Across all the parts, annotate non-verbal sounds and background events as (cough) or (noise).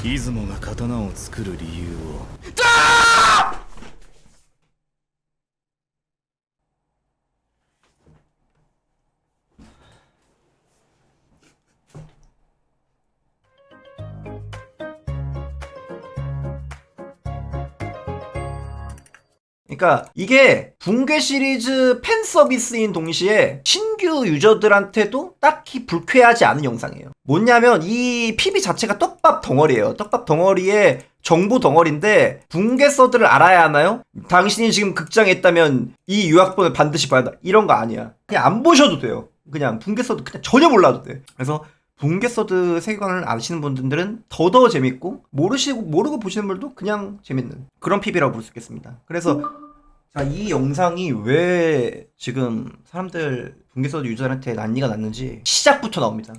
出雲が刀を作る理由を。 그러니까 이게 붕괴 시리즈 팬 서비스인 동시에 신규 유저들한테도 딱히 불쾌하지 않은 영상이에요. 뭐냐면 이 PB 자체가 떡밥 덩어리예요. 떡밥 덩어리에 정보 덩어리인데 붕괴 서드를 알아야 하나요? 당신이 지금 극장에 있다면 이 유학본을 반드시 봐야 한다. 이런 거 아니야. 그냥 안 보셔도 돼요. 그냥 붕괴 서드 그냥 전혀 몰라도 돼. 그래서 붕괴서드 세계관을 아시는 분들은 더더 재밌고 모르시고 모르고 보시는 분들도 그냥 재밌는 그런 PB라고 볼 수 있겠습니다. 그래서 자, 이 영상이 왜 지금 사람들 붕괴서드 유저한테 난리가 났는지 시작부터 나옵니다.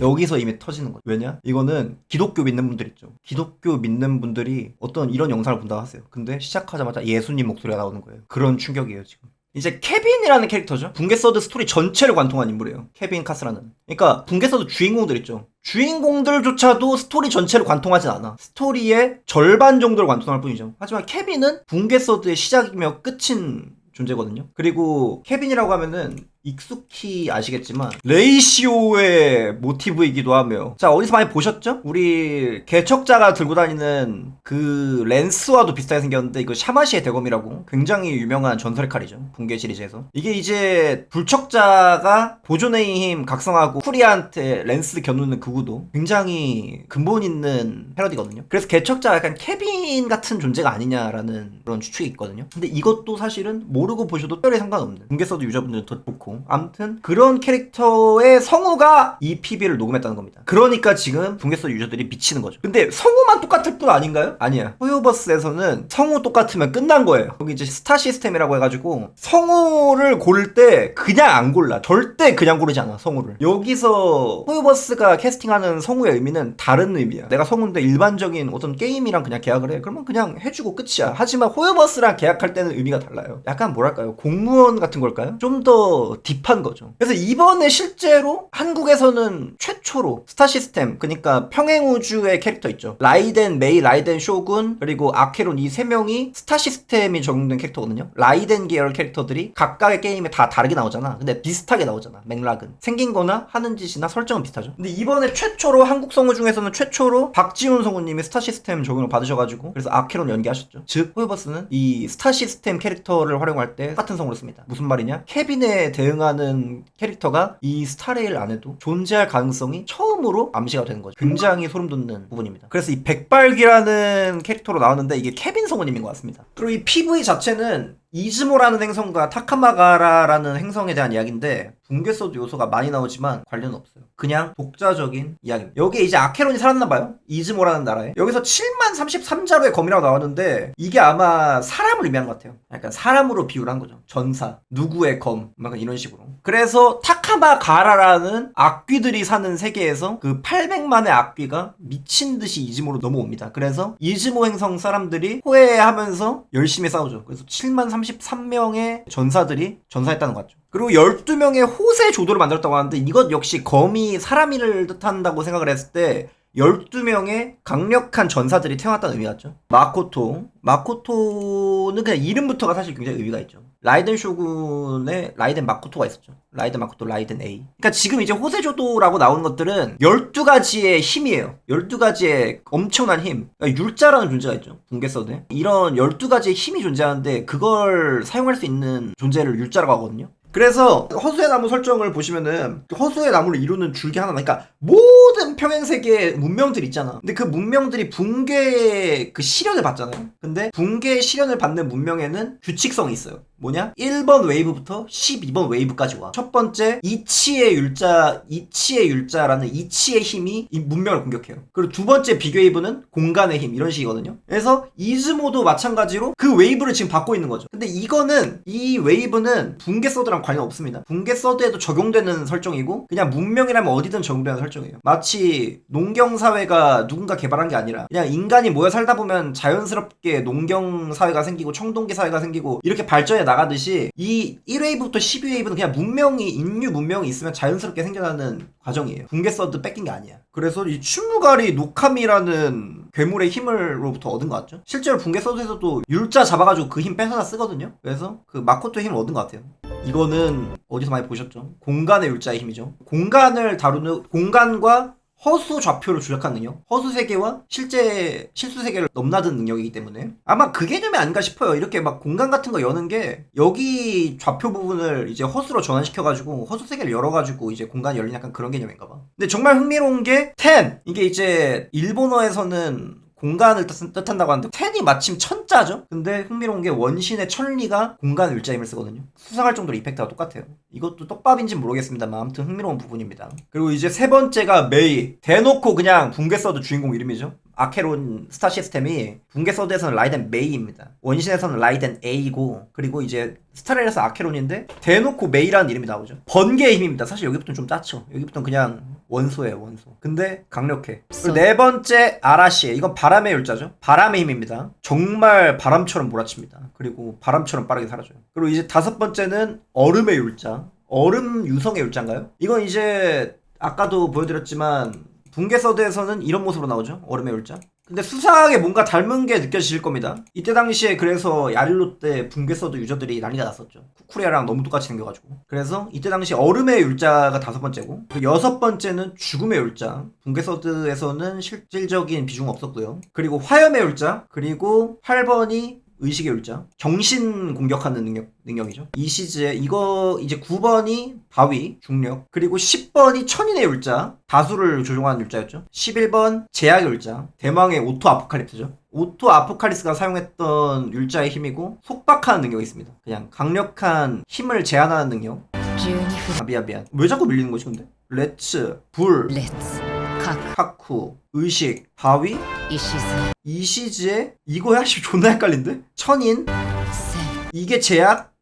여기서 이미 터지는 거죠. 왜냐? 이거는 기독교 믿는 분들 있죠. 기독교 믿는 분들이 어떤 이런 영상을 본다고 하세요. 근데 시작하자마자 예수님 목소리가 나오는 거예요. 그런 충격이에요, 지금. 이제 케빈이라는 캐릭터죠. 붕괴서드 스토리 전체를 관통한 인물이에요. 케빈 카스라는. 그러니까 붕괴서드 주인공들 있죠. 주인공들조차도 스토리 전체를 관통하진 않아. 스토리의 절반 정도를 관통할 뿐이죠. 하지만 케빈은 붕괴서드의 시작이며 끝인 존재거든요. 그리고 케빈이라고 하면은 익숙히 아시겠지만 레이시오의 모티브이기도 하며. 자 어디서 많이 보셨죠? 우리 개척자가 들고 다니는 그 랜스와도 비슷하게 생겼는데 이거 샤마시의 대검이라고 굉장히 유명한 전설의 칼이죠. 붕괴 시리즈에서. 이게 이제 불척자가 보존의 힘 각성하고 쿠리아한테 랜스 겨누는 그 구도 굉장히 근본 있는 패러디거든요. 그래서 개척자가 약간 케빈 같은 존재가 아니냐라는 그런 추측이 있거든요. 근데 이것도 사실은 모르고 보셔도 특별히 상관없는 붕괴 서드 유저분들은 더 좋고 아무튼 그런 캐릭터의 성우가 이 PB를 녹음했다는 겁니다. 그러니까 지금 붕괴서 유저들이 미치는 거죠. 근데 성우만 똑같을 뿐 아닌가요? 아니야. 호요버스에서는 성우 똑같으면 끝난 거예요. 여기 이제 스타 시스템이라고 해가지고 성우를 고를 때 그냥 안 골라. 절대 그냥 고르지 않아 성우를. 여기서 호요버스가 캐스팅하는 성우의 의미는 다른 의미야. 내가 성우인데 일반적인 어떤 게임이랑 그냥 계약을 해. 그러면 그냥 해주고 끝이야. 하지만 호요버스랑 계약할 때는 의미가 달라요. 약간 뭐랄까요? 공무원 같은 걸까요? 좀 더 딥한 거죠. 그래서 이번에 실제로 한국에서는 최 초로 스타 시스템, 그러니까 평행 우주의 캐릭터 있죠. 라이덴, 메이, 라이덴, 쇼군, 그리고 아케론 이 세 명이 스타 시스템이 적용된 캐릭터거든요. 라이덴 계열 캐릭터들이 각각의 게임에 다 다르게 나오잖아. 근데 비슷하게 나오잖아. 맥락은. 생긴 거나 하는 짓이나 설정은 비슷하죠. 근데 이번에 최초로 한국 성우 중에서는 최초로 박지훈 성우님이 스타 시스템 적용을 받으셔가지고 그래서 아케론 연기하셨죠. 즉, 호이버스는 이 스타 시스템 캐릭터를 활용할 때 똑같은 성우를 씁니다. 무슨 말이냐? 케빈에 대응하는 캐릭터가 이 스타레일 안에도 존재할 가능성이 처음으로 암시가 되는 거죠. 굉장히 소름 돋는 부분입니다. 그래서 이 백발기라는 캐릭터로 나왔는데 이게 케빈 성우님인 것 같습니다. 그리고 이 PV 자체는 이즈모라는 행성과 타카마가라라는 행성에 대한 이야기인데 붕괴서드 요소가 많이 나오지만 관련은 없어요. 그냥 독자적인 이야기입니다. 여기에 이제 아케론이 살았나 봐요. 이즈모라는 나라에. 여기서 7만 33자루의 검이라고 나왔는데 이게 아마 사람을 의미한 것 같아요. 약간 사람으로 비유를 한 거죠. 전사, 누구의 검, 약간 이런 식으로. 그래서 타 카마 가라라는 악귀들이 사는 세계에서 그 800만의 악귀가 미친 듯이 이즈모로 넘어옵니다. 그래서 이즈모 행성 사람들이 호해하면서 열심히 싸우죠. 그래서 7만 33명의 전사들이 전사했다는 것 같죠. 그리고 12명의 호세 조도를 만들었다고 하는데 이것 역시 검이 사람을 뜻한다고 생각을 했을 때 12명의 강력한 전사들이 태어났다는 의미 같죠. 마코토. 마코토는 그냥 이름부터가 사실 굉장히 의미가 있죠. 라이덴 쇼군의 라이덴 마코토가 있었죠. 라이덴 마코토, 라이덴 A. 그러니까 지금 이제 호세조도라고 나오는 것들은 12가지의 힘이에요. 12가지의 엄청난 힘. 그러니까 율자라는 존재가 있죠. 붕괴서드에. 이런 12가지의 힘이 존재하는데 그걸 사용할 수 있는 존재를 율자라고 하거든요. 그래서 허수의 나무 설정을 보시면은 허수의 나무를 이루는 줄기 하나 그러니까 모든 평행 세계 문명들 있잖아. 근데 그 문명들이 붕괴의 그 시련을 받잖아요. 근데 붕괴의 시련을 받는 문명에는 규칙성이 있어요. 뭐냐? 1번 웨이브부터 12번 웨이브까지 와. 첫 번째 이치의 율자, 이치의 율자라는 이치의 힘이 이 문명을 공격해요. 그리고 두 번째 비웨이브는 공간의 힘 이런 식이거든요. 그래서 이즈모도 마찬가지로 그 웨이브를 지금 받고 있는 거죠. 근데 이거는 이 웨이브는 붕괴 서드랑 관련 없습니다. 붕괴 서드에도 적용되는 설정이고 그냥 문명이라면 어디든 적용되는 설정이에요. 마치 농경 사회가 누군가 개발한 게 아니라 그냥 인간이 모여 살다 보면 자연스럽게 농경 사회가 생기고 청동기 사회가 생기고 이렇게 발전해 나가듯이 이 1웨이부터 12웨이브는 그냥 문명이 인류 문명이 있으면 자연스럽게 생겨나는 과정이에요. 붕괴 서드 뺏긴 게 아니야. 그래서 이 춘무가리 노캄이라는 괴물의 힘을로부터 얻은 것 같죠? 실제로 붕괴 서드에서도 율자 잡아가지고 그 힘 뺏어다 쓰거든요. 그래서 그 마코토 힘을 얻은 것 같아요. 이거는 어디서 많이 보셨죠? 공간의 율자의 힘이죠. 공간을 다루는 공간과 허수 좌표를 조작하는 능력, 허수 세계와 실제 실수 세계를 넘나드는 능력이기 때문에 아마 그 개념이 아닌가 싶어요. 이렇게 막 공간 같은 거 여는 게 여기 좌표 부분을 이제 허수로 전환시켜가지고 허수 세계를 열어가지고 이제 공간이 열리는 약간 그런 개념인가 봐. 근데 정말 흥미로운 게 텐! 이게 이제 일본어에서는 공간을 뜻, 뜻한다고 하는데 텐이 마침 천자죠? 근데 흥미로운 게 원신의 천리가 공간 일자임을 쓰거든요. 수상할 정도로 이펙트가 똑같아요. 이것도 떡밥인지 모르겠습니다만 아무튼 흥미로운 부분입니다. 그리고 이제 세 번째가 메이. 대놓고 그냥 붕괴 서드 주인공 이름이죠. 아케론 스타 시스템이 붕괴 서드에서는 라이덴 메이입니다. 원신에서는 라이덴 A고 그리고 이제 스타렐에서 아케론인데 대놓고 메이라는 이름이 나오죠. 번개의 힘입니다. 사실 여기부터는 좀 짜죠. 여기부터는 그냥 원소예요 원소. 근데 강력해. 그리고 네 번째 아라시. 이건 바람의 율자죠. 바람의 힘입니다. 정말 바람처럼 몰아칩니다. 그리고 바람처럼 빠르게 사라져요. 그리고 이제 다섯 번째는 얼음의 율자. 얼음 유성의 율자인가요? 이건 이제 아까도 보여드렸지만 붕괴 서드에서는 이런 모습으로 나오죠. 얼음의 율자. 근데 수상하게 뭔가 닮은 게 느껴지실 겁니다. 이때 당시에 그래서 야릴로 때 붕괴 서드 유저들이 난리가 났었죠. 쿠쿠리아랑 너무 똑같이 생겨가지고. 그래서 이때 당시 얼음의 율자가 다섯 번째고 그 여섯 번째는 죽음의 율자. 붕괴 서드에서는 실질적인 비중 없었고요. 그리고 화염의 율자. 그리고 8번이 의식의 율자. 정신 공격하는 능력, 능력이죠. 이 시즈에 이거 이제 9번이 바위, 중력. 그리고 10번이 천인의 율자. 다수를 조종하는 율자였죠. 11번 제약의 율자. 대망의 오토 아포칼립스죠. 오토 아포칼리스가 사용했던 율자의 힘이고 속박하는 능력이 있습니다. 그냥 강력한 힘을 제한하는 능력. 12아 미안 미안. 왜 자꾸 밀리는 거지 근데? 레츠, 불, 分裂 학. 학쿠, 의식, 바위, 이시즈. 이시즈의 이거야? 씨 (laughs) 존나 헷갈린데? 천인, 세. 이게 제약,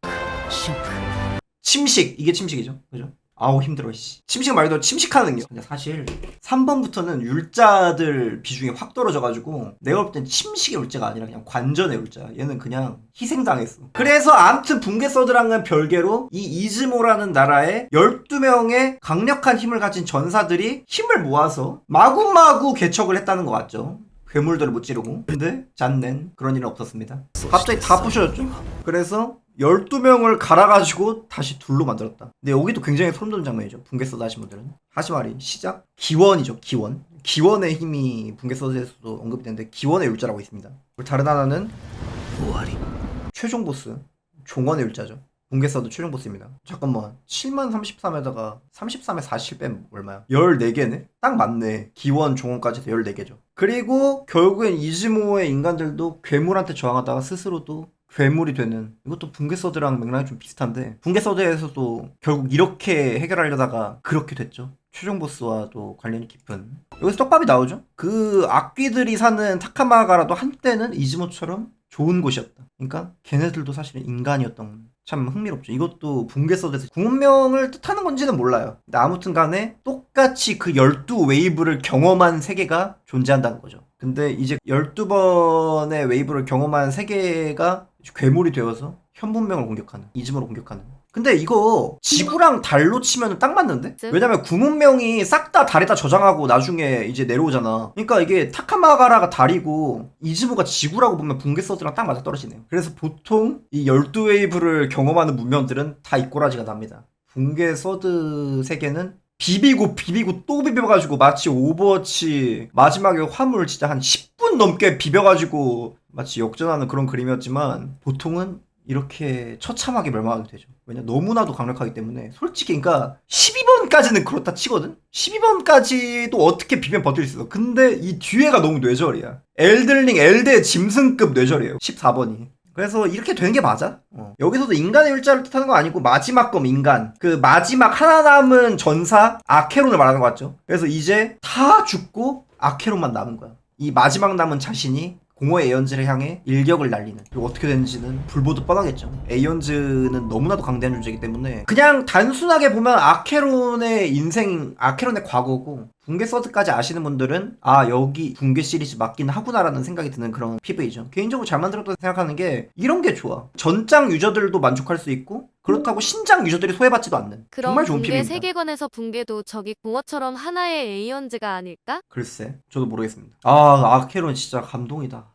쇼크. 침식, 이게 침식이죠. 그죠? 아우 힘들어 씨. 침식 말고 침식하는 능력. 근데 사실 3번부터는 율자들 비중이 확 떨어져가지고 내가 볼 땐 침식의 율자가 아니라 그냥 관전의 율자. 얘는 그냥 희생당했어. 그래서 암튼 붕괴 서드랑은 별개로 이 이즈모라는 나라에 12명의 강력한 힘을 가진 전사들이 힘을 모아서 마구마구 개척을 했다는 거 맞죠? 괴물들을 못 지르고. 근데 잔넨 그런 일은 없었습니다. 갑자기 다 부셔졌죠. 그래서 12명을 갈아가지고 다시 둘로 만들었다. 근데 여기도 굉장히 소름 돋는 장면이죠. 붕괴서드 하신 분들은. 하시 말이 시작. 기원이죠. 기원. 기원의 힘이 붕괴서드에서도 언급이 되는데 기원의 율자라고 있습니다. 다른 하나는 오하리. 최종 보스. 종원의 율자죠. 붕괴서드 최종 보스입니다. 잠깐만. 7만 33에다가 33에 40뺀 얼마야? 14개네? 딱 맞네. 기원, 종원까지 해서 14개죠. 그리고 결국엔 이즈모의 인간들도 괴물한테 저항하다가 스스로도 괴물이 되는 이것도 붕괴 서드랑 맥락이 좀 비슷한데 붕괴 서드에서도 결국 이렇게 해결하려다가 그렇게 됐죠. 최종 보스와도 관련이 깊은 여기서 떡밥이 나오죠. 그 악귀들이 사는 타카마가라도 한때는 이즈모처럼 좋은 곳이었다. 그러니까 걔네들도 사실은 인간이었던 참 흥미롭죠. 이것도 붕괴 서드에서 구문명을 뜻하는 건지는 몰라요. 근데 아무튼 간에 똑같이 그 12 웨이브를 경험한 세계가 존재한다는 거죠. 근데 이제 12번의 웨이브를 경험한 세계가 괴물이 되어서 현문명을 공격하는 이즈모를 공격하는 근데 이거 지구랑 달로 치면 딱 맞는데? 왜냐면 구문명이 싹 다 달에다 저장하고 나중에 이제 내려오잖아. 그러니까 이게 타카마가라가 달이고 이즈모가 지구라고 보면 붕괴 서드랑 딱 맞아 떨어지네요. 그래서 보통 이 12웨이브를 경험하는 문명들은 다 이꼬라지가 납니다. 붕괴 서드 세계는 비비고 비비고 또 비벼가지고 마치 오버워치 마지막에 화물 진짜 한 10분 넘게 비벼가지고 마치 역전하는 그런 그림이었지만 보통은 이렇게 처참하게 멸망하게 되죠. 왜냐 너무나도 강력하기 때문에 솔직히 그러니까 12번까지는 그렇다 치거든. 12번까지도 어떻게 비면 버틸 수 있어. 근데 이 뒤에가 너무 뇌절이야. 엘들링 엘드 짐승급 뇌절이에요. 14번이. 그래서 이렇게 되는 게 맞아. 어. 여기서도 인간의 율자를 뜻하는 거 아니고 마지막 검 인간. 그 마지막 하나 남은 전사 아케론을 말하는 거 같죠. 그래서 이제 다 죽고 아케론만 남은 거야. 이 마지막 남은 자신이 공허의 에이언즈를 향해 일격을 날리는. 그리고 어떻게 되는지는 불보듯 뻔하겠죠. 에이언즈는 너무나도 강대한 존재이기 때문에 그냥 단순하게 보면 아케론의 인생 아케론의 과거고 붕괴 서드까지 아시는 분들은 아 여기 붕괴 시리즈 맞긴 하구나라는 생각이 드는 그런 PV죠. 개인적으로 잘 만들었다고 생각하는 게 이런 게 좋아. 전장 유저들도 만족할 수 있고 그렇다고 신장 유저들이 소외받지도 않는. 그럼 정말 좋은 붕괴 PV입니다. 세계관에서 붕괴도 저기 공허처럼 하나의 에이언즈가 아닐까? 글쎄 저도 모르겠습니다. 아 아케론 진짜 감동이다